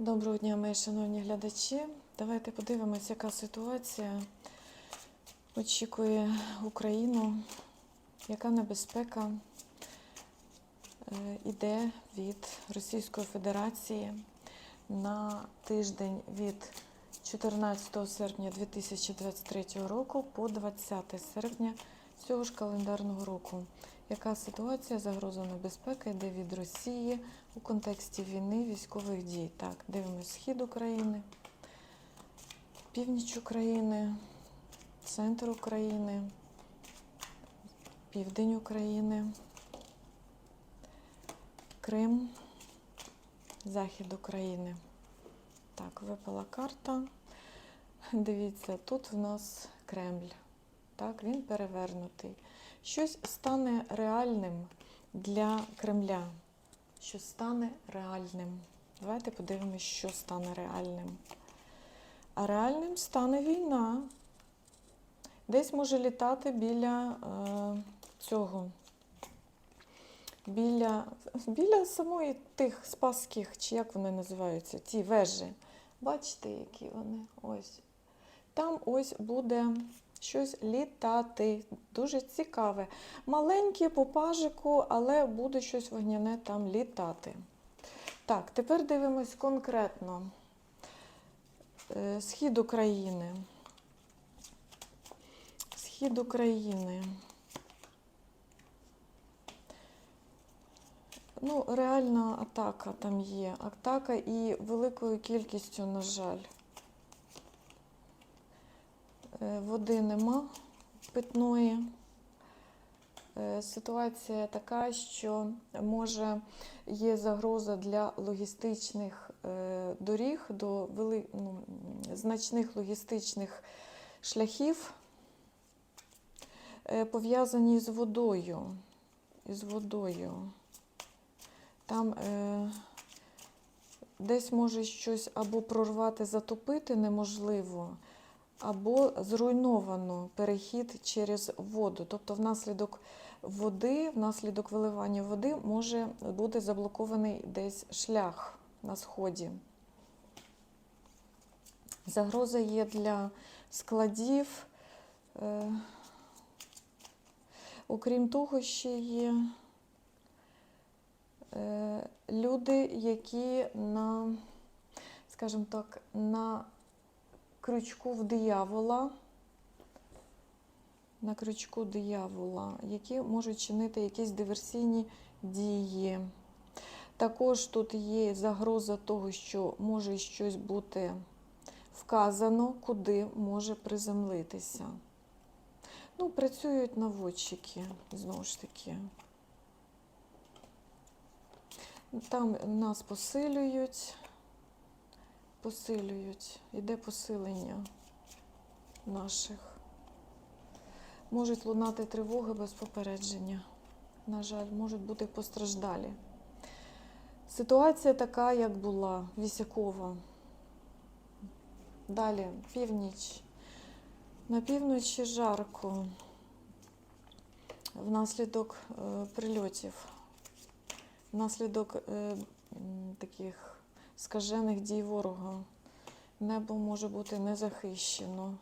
Доброго дня, мої шановні глядачі. Давайте подивимось, яка ситуація очікує Україну, яка небезпека е, іде від Російської Федерації на тиждень від 14 серпня 2023 року по 20 серпня цього ж календарного року. Яка ситуація загроза небезпеки йде від Росії у контексті війни, військових дій? Так, дивимось схід України, північ України, центр України, південь України, Крим, захід України. Так, випала карта. Дивіться, тут в нас Кремль. Так, він перевернутий. Щось стане реальним для Кремля. Що стане реальним. Давайте подивимось, що стане реальним. А реальним стане війна. Десь може літати біля е, цього. Біля, біля самої тих спаських, чи як вони називаються, ті вежі. Бачите, які вони? Ось. Там ось буде щось літати. Дуже цікаве. Маленьке по пажику, але буде щось вогняне там літати. Так, тепер дивимось конкретно. Е, Схід України. Схід України. Ну, реальна атака там є. Атака і великою кількістю, на жаль. Е, Води нема питної. Е, Ситуація така, що може є загроза для логістичних е, доріг до вели... ну, значних логістичних шляхів, пов'язані з водою. З водою. Там е, десь може щось або прорвати, затопити неможливо, або зруйновано перехід через воду. Тобто, внаслідок води, внаслідок виливання води може бути заблокований десь шлях на сході. Загроза є для складів. Е, окрім того, ще є е, люди, які на, скажімо так, на крючку в диявола, на крючку диявола, які можуть чинити якісь диверсійні дії. Також тут є загроза того, що може щось бути вказано, куди може приземлитися. Ну, працюють наводчики, знову ж таки. Там нас посилюють, посилюють, іде посилення наших. Можуть лунати тривоги без попередження. На жаль, можуть бути постраждалі. Ситуація така, як була, Вісякова. Далі, північ. На півночі жарко внаслідок е, прильотів, внаслідок е, таких скажених дій ворога. Небо може бути незахищено.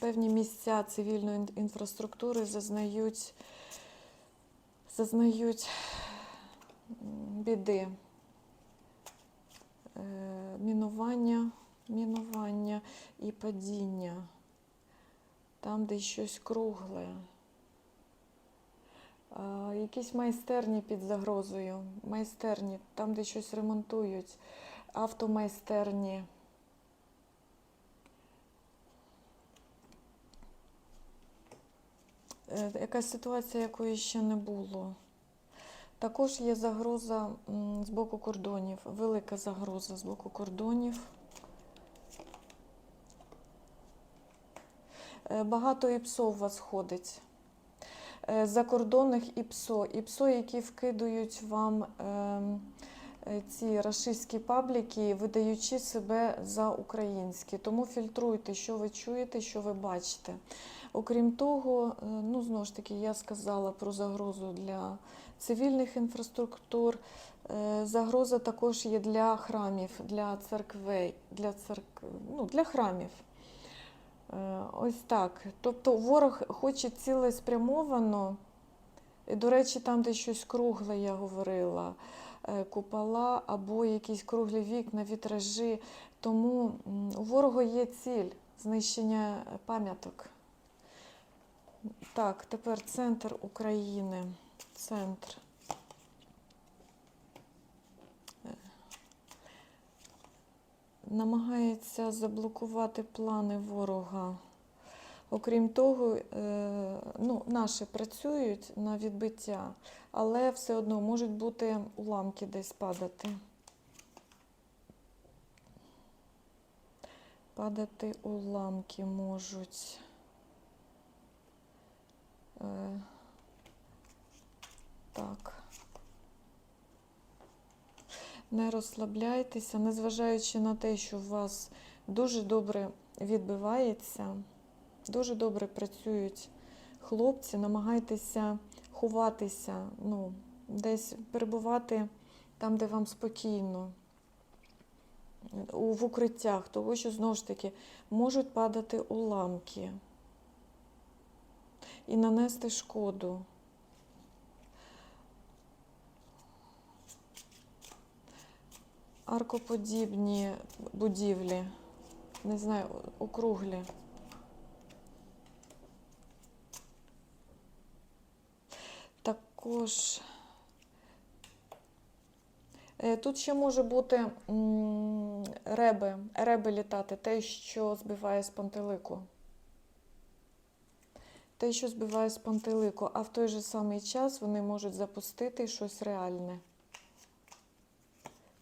Певні місця цивільної інфраструктури зазнають, зазнають біди. Е, Мінування, мінування і падіння. Там, де щось кругле. Якісь майстерні під загрозою. Майстерні, там, де щось ремонтують, автомайстерні. Е, Якась ситуація, якої ще не було. Також є загроза з боку кордонів, велика загроза з боку кордонів. Е, Багато ІПСО у вас ходить. Е, Закордонних ІПСО. ІПСО, які вкидують вам ем, е, ці рашистські пабліки, видаючи себе за українські. Тому фільтруйте, що ви чуєте, що ви бачите. Окрім того, е, ну знову ж таки, я сказала про загрозу для цивільних інфраструктур. Загроза також є для храмів, для церквей, для, церк... ну, для храмів. Е, Ось так. Тобто ворог хоче цілеспрямовано, і, до речі, там, де щось кругле, я говорила, е, купола або якісь круглі вікна, вітражі. Тому у ворога є ціль знищення пам'яток. Так, тепер центр України. Центр. Намагається заблокувати плани ворога. Окрім того, е, ну, наші працюють на відбиття, але все одно можуть бути уламки десь падати. Падати уламки можуть. Е, Так. Не розслабляйтеся, незважаючи на те, що у вас дуже добре відбивається, дуже добре працюють хлопці, намагайтеся ховатися, ну, десь перебувати там, де вам спокійно, в укриттях, тому що знову ж таки можуть падати уламки і нанести шкоду. Аркоподібні будівлі, не знаю, округлі. Також е, тут ще може бути реби, реби літати, те, що збиває з пантелику. Те, що збиває з пантелику, а в той же самий час вони можуть запустити щось реальне.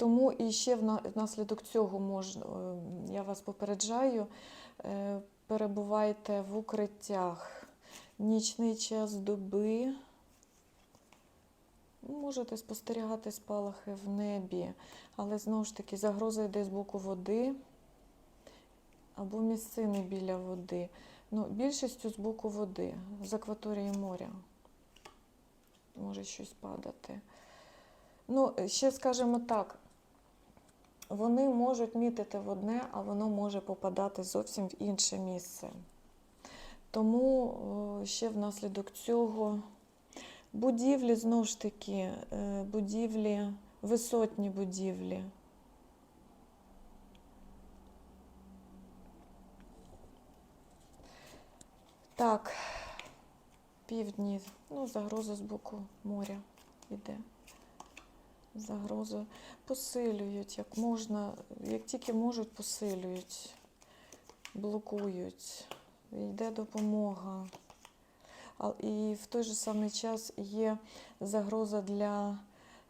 Тому і ще внаслідок цього можна, е, я вас попереджаю, е, перебувайте в укриттях. Нічний час доби. Можете спостерігати спалахи в небі, але знову ж таки загроза йде з боку води або місцини біля води. Ну, більшістю з боку води, з акваторії моря. Може щось падати. Ну, ще скажімо так, вони можуть мітити в одне, а воно може попадати зовсім в інше місце. Тому ще внаслідок цього будівлі, знову ж таки, е, будівлі, висотні будівлі. Так, півдні, ну, загроза з боку моря йде. Загрозу посилюють, як можна, як тільки можуть, посилюють, блокують, йде допомога. І в той же самий час є загроза для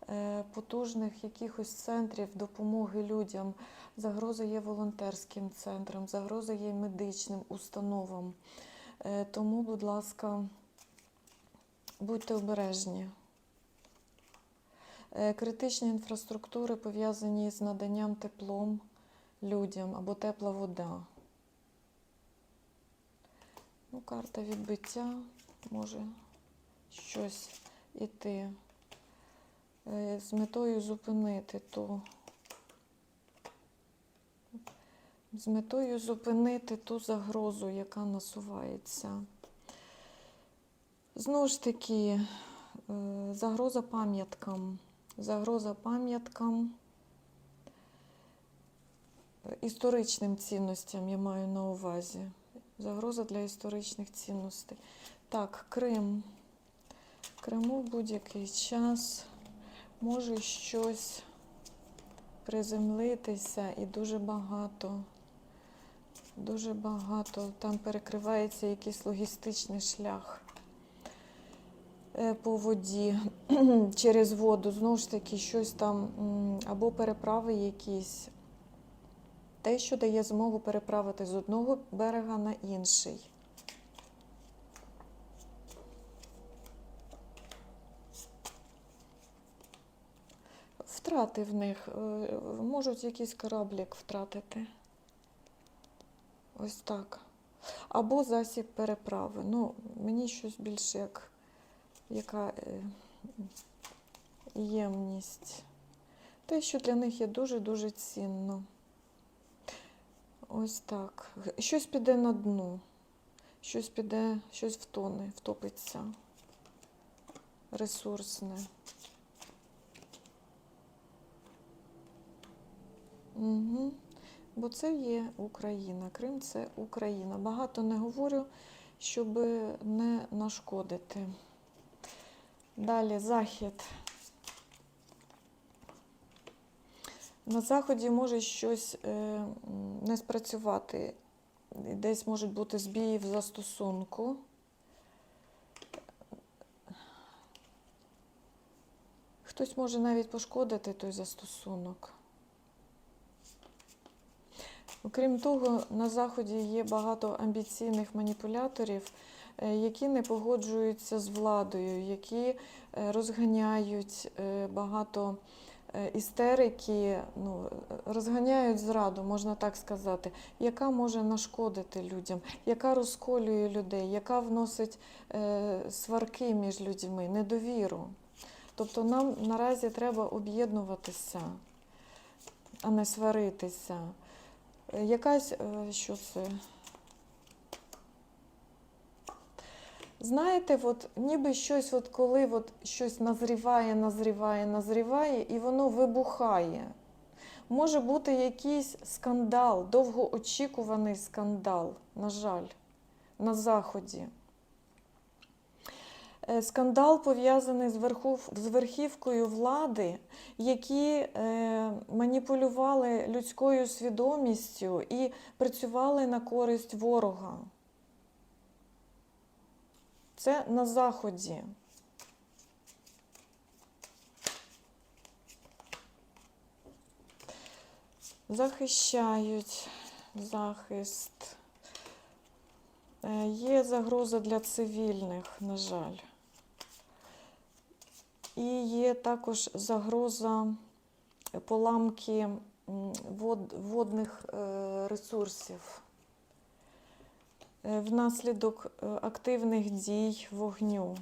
е, потужних якихось центрів допомоги людям. Загроза є волонтерським центрам, загроза є медичним установам. Е, Тому, будь ласка, будьте обережні. Е, Критичні інфраструктури пов'язані з наданням теплом людям або тепла вода. Ну, карта відбиття може щось іти е, з метою зупинити ту. З метою зупинити ту загрозу, яка насувається. Знову ж таки, е, загроза пам'яткам. Загроза пам'яткам, історичним цінностям я маю на увазі. Загроза для історичних цінностей. Так, Крим. В Криму в будь-який час може щось приземлитися і дуже багато. Дуже багато. Там перекривається якийсь логістичний шлях е, по воді через воду. Знову ж таки, щось там або переправи якісь. Те, що дає змогу переправити з одного берега на інший. Втрати в них. е, Можуть якийсь кораблік втратити. Ось так. Або засіб переправи. Ну, мені щось більше як яка е, ємність. Те, що для них є дуже-дуже цінно. Ось так. Щось піде на дно, щось піде, щось втоне, втопиться. Ресурсне. Угу. Бо це є Україна. Крим це Україна. Багато не говорю, щоб не нашкодити. Далі захід. На заході може щось е, не спрацювати. Десь можуть бути збії в застосунку. Хтось може навіть пошкодити той застосунок. Окрім того, на Заході є багато амбіційних маніпуляторів, е, які не погоджуються з владою, які е, розганяють е, багато істерики, ну, розганяють зраду, можна так сказати, яка може нашкодити людям, яка розколює людей, яка вносить сварки між людьми, недовіру. Тобто нам наразі треба об'єднуватися, а не сваритися. Е, Якась, е, що це? Знаєте, от ніби щось, от коли от щось назріває, назріває, назріває, і воно вибухає. Може бути якийсь скандал, довгоочікуваний скандал, на жаль, на Заході. Е, Скандал пов'язаний з, верхов, з верхівкою влади, які е, маніпулювали людською свідомістю і працювали на користь ворога. Це на Заході. Захищають захист. Е, Є загроза для цивільних, на жаль. І є також загроза поламки вод, водних е, ресурсів е, внаслідок е, активних дій вогню.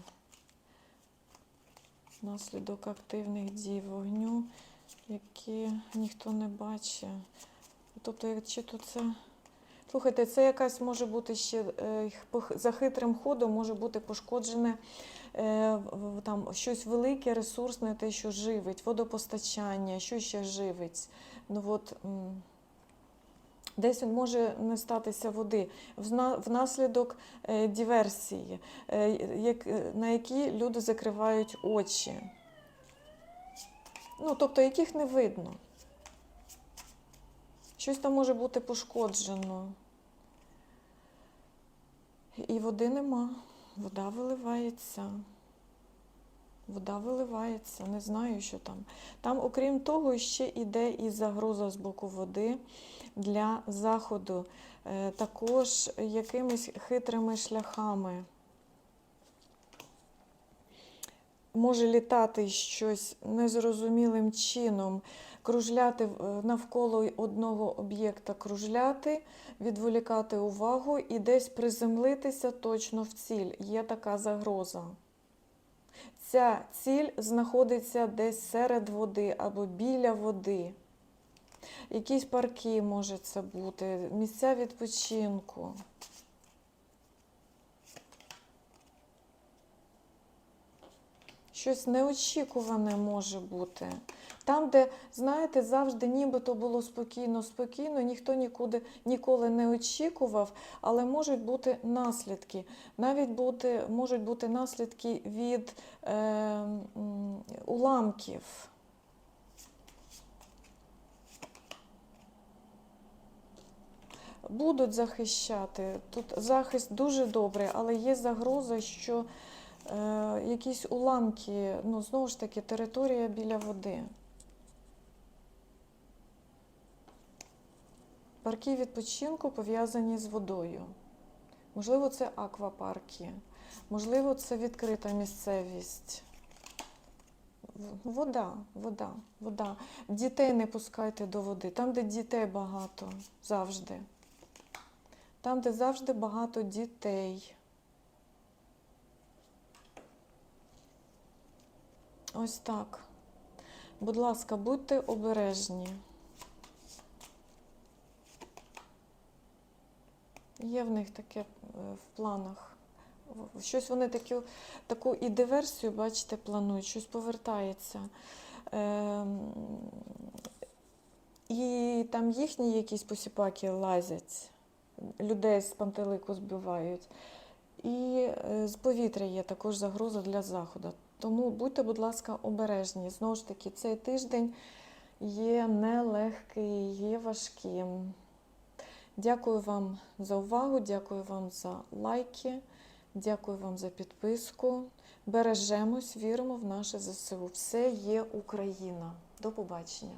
Внаслідок активних дій вогню, які ніхто не бачить. Тобто, чи то це. Слухайте, це якась може бути ще за хитрим ходом може бути пошкоджене там щось велике, ресурсне, те, що живить, водопостачання, що ще живить. Ну от десь може не статися води внаслідок е, диверсії, е, е, на які люди закривають очі. Ну, тобто, яких не видно. Щось там може бути пошкоджено. І води нема. Вода виливається. Вода виливається, не знаю, що там. Там, окрім того, ще йде і загроза з боку води для заходу, Е, також якимись хитрими шляхами. Може літати щось незрозумілим чином, кружляти е, навколо одного об'єкта, кружляти, відволікати увагу і десь приземлитися точно в ціль. Є така загроза. Ця ціль знаходиться десь серед води або біля води. Якісь парки може це бути, місця відпочинку. Щось неочікуване може бути. Там, де, знаєте, завжди нібито було спокійно, спокійно, ніхто нікуди ніколи не очікував, але можуть бути наслідки. Навіть бути, можуть бути наслідки від е, уламків. Будуть захищати. Тут захист дуже добрий, але є загроза, що е, якісь уламки, ну, знову ж таки, територія біля води. Парки відпочинку пов'язані з водою. Можливо, це аквапарки, можливо, це відкрита місцевість. Вода, вода, вода. Дітей не пускайте до води. Там, де дітей багато, завжди. Там, де завжди багато дітей. Ось так. Будь ласка, будьте обережні. Є в них таке е, в планах. Щось вони таку, таку і диверсію, бачите, планують, щось повертається. Ем, і там їхні якісь посіпаки лазять, людей з пантелику збивають. І е, з повітря є також загроза для заходу. Тому будьте, будь ласка, обережні. Знову ж таки, цей тиждень є нелегкий, є важким. Дякую вам за увагу, дякую вам за лайки, дякую вам за підписку. Бережемось, віримо в наше ЗСУ. Все є Україна. До побачення.